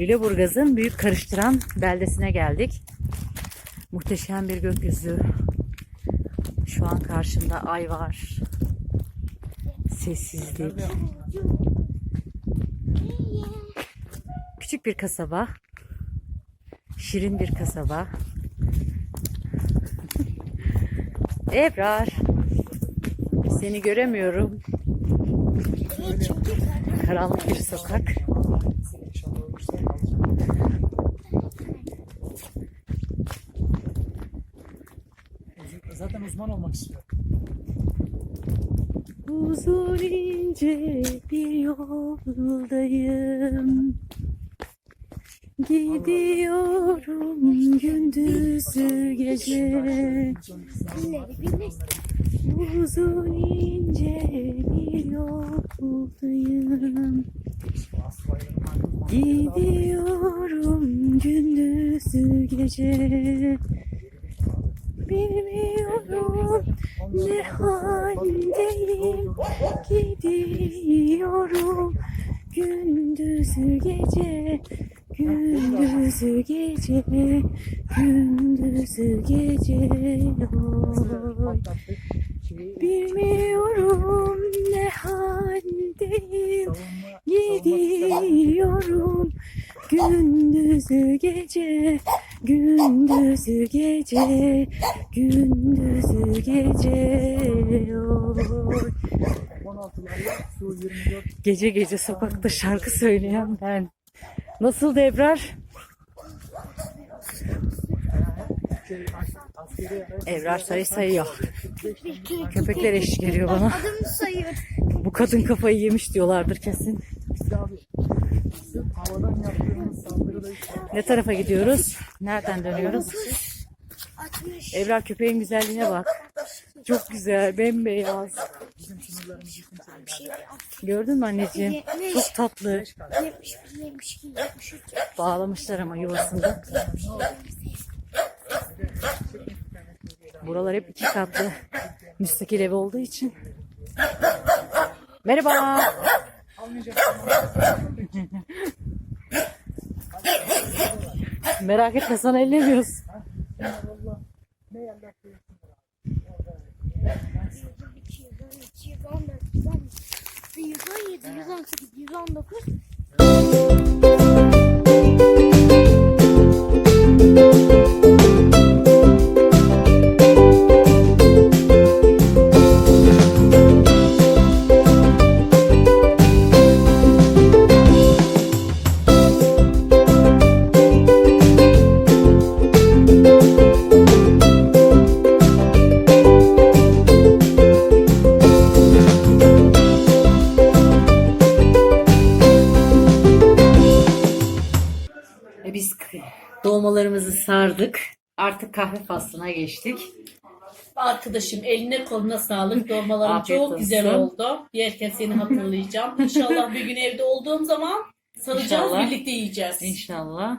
Lüleburgaz'ın büyük karıştıran beldesine geldik. Muhteşem bir gökyüzü. Şu an karşımda ay var. Sessizlik. Küçük bir kasaba. Şirin bir kasaba. Ebrar. Seni göremiyorum. Karanlık bir sokak. Zaten uzman olmak istiyor. Uzun ince bir yoldayım. Gidiyorum gündüzü gece. Uzun ince bir yoldayım. Gidiyorum gündüzü gece. Bilmiyorum ne haldeyim. Gidiyorum gündüzü gece. Gündüzü gece. Gündüzü gece. Oy. Bilmiyorum ne haldeyim. Gidiyorum gündüzü gece, gündüzü gece, gündüzü gece. Oy. 16'larla su 24 Gece gece sokakta şarkı söyleyen ben. Nasıl Ebrar? Ebrar sayı sayıyor. Köpekler eşlik ediyor bana. Adımı sayıyor. Bu kadın kafayı yemiş diyorlardır kesin. Ne tarafa gidiyoruz? Nereden dönüyoruz? 60. Ebrar köpeğin güzelliğine bak. Çok güzel, bembeyaz. Gördün mü anneciğim? Çok tatlı. 71, 72, 73. Bağlamışlar ama yuvasında. Buralar hep iki katlı müstakil ev olduğu için. Merhaba. Merak etme sana ellemiyoruz. ne yerler koyuyorsun? 112, 113, 114, 115, 117, 118, 119. dolmalarımızı sardık. Artık kahve faslına geçtik. Arkadaşım eline koluna sağlık. Dolmaların Afiyet çok güzel olsun. oldu. Yerken seni hatırlayacağım. İnşallah bir gün evde olduğum zaman saracağız İnşallah. birlikte yiyeceğiz. İnşallah.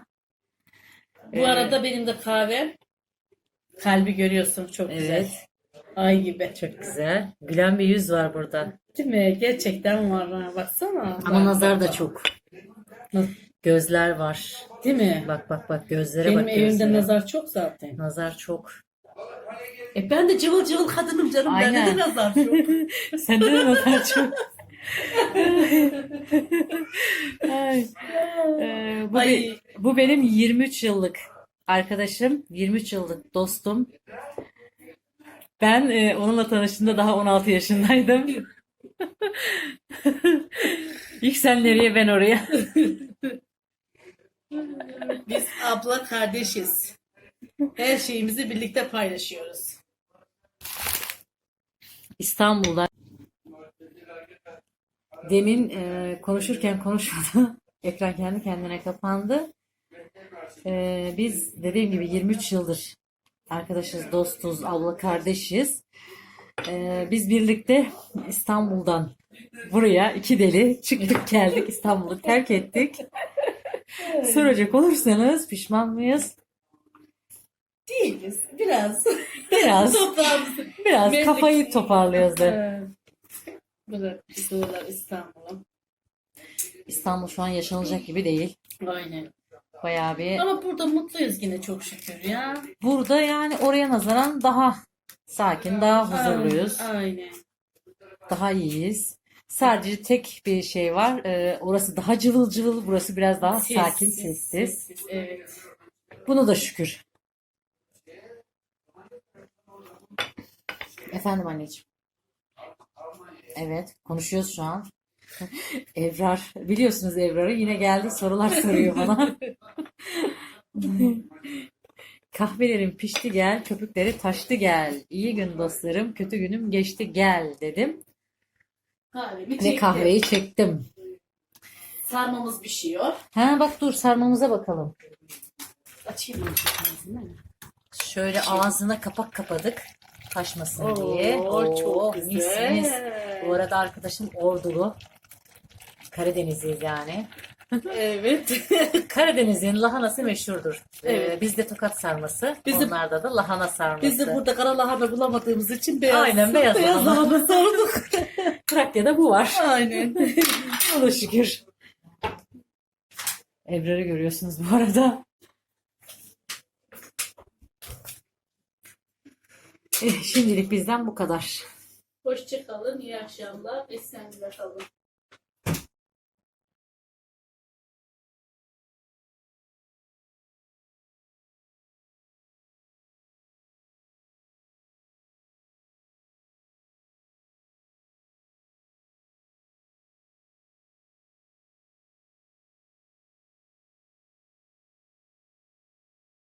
Bu Ee, arada benim de kahvem. Kalbi görüyorsun çok güzel. Evet. Ay gibi. Çok güzel. Gülen bir yüz var burada. Değil mi? Gerçekten var. ha. Baksana. Ama nazar da çok. Gözler var. Değil mi? Bak bak bak gözlere Benim bak evimde gözlere. nazar çok zaten. Nazar çok. E ben de cıvıl cıvıl kadınım canım. Bende Aynen. de nazar çok. Sende de nazar çok. Ay. Ee, bu, Ay. be- bu benim 23 yıllık arkadaşım. 23 yıllık dostum. Ben e, onunla tanıştığımda daha 16 yaşındaydım. İlk sen nereye ben oraya. Abla kardeşiz. Her şeyimizi birlikte paylaşıyoruz. İstanbul'da demin e, konuşurken konuşmadı. Ekran kendi kendine kapandı. E, biz dediğim gibi 23 yıldır arkadaşız, dostuz, abla kardeşiz. E, biz birlikte İstanbul'dan buraya iki deli çıktık geldik İstanbul'u terk ettik. Soracak olursanız pişman mıyız? Değiliz. Biraz. Biraz, Toprağımızı. biraz Meslek- kafayı toparlıyoruz. da. Evet. Burası Sığırlar İstanbul'un. İstanbul şu an yaşanılacak gibi değil. Aynen. Bayağı bir Ama burada mutluyuz yine çok şükür ya. Burada yani oraya nazaran daha sakin, daha huzurluyuz, Aynen. daha iyiyiz. Sadece tek bir şey var. e, orası daha cıvıl cıvıl, burası biraz daha sakin, sessiz. sessiz, Evet. Bunu da şükür. Efendim anneciğim. Evet, konuşuyoruz şu an. Evrar, biliyorsunuz Evrar'ı yine geldi sorular soruyor bana. Kahvelerim pişti gel, köpükleri taştı gel. İyi gün dostlarım, kötü günüm geçti gel dedim. Kahvemi Ve kahveyi çektim. Sarmamız pişiyor. Ha bak dur sarmamıza bakalım. Açayım mı? Şöyle ağzına kapak kapadık. Taşmasın diye. Oo, çok Oo, mis, güzel. mis. Bu arada arkadaşım Ordulu. Karadenizliyiz yani. Evet. Karadeniz'in lahanası meşhurdur. Evet. Ee, bizde tokat sarması. Biz de- Onlarda da lahana sarması. Biz de burada kara lahana bulamadığımız için beyaz, Aynen, beyaz lahana. lahana sardık. Trakya'da bu var. Aynen. Ona şükür. Ebrar'ı görüyorsunuz bu arada. Eh, şimdilik bizden bu kadar. Hoşça kalın, iyi akşamlar, esenlikle kalın.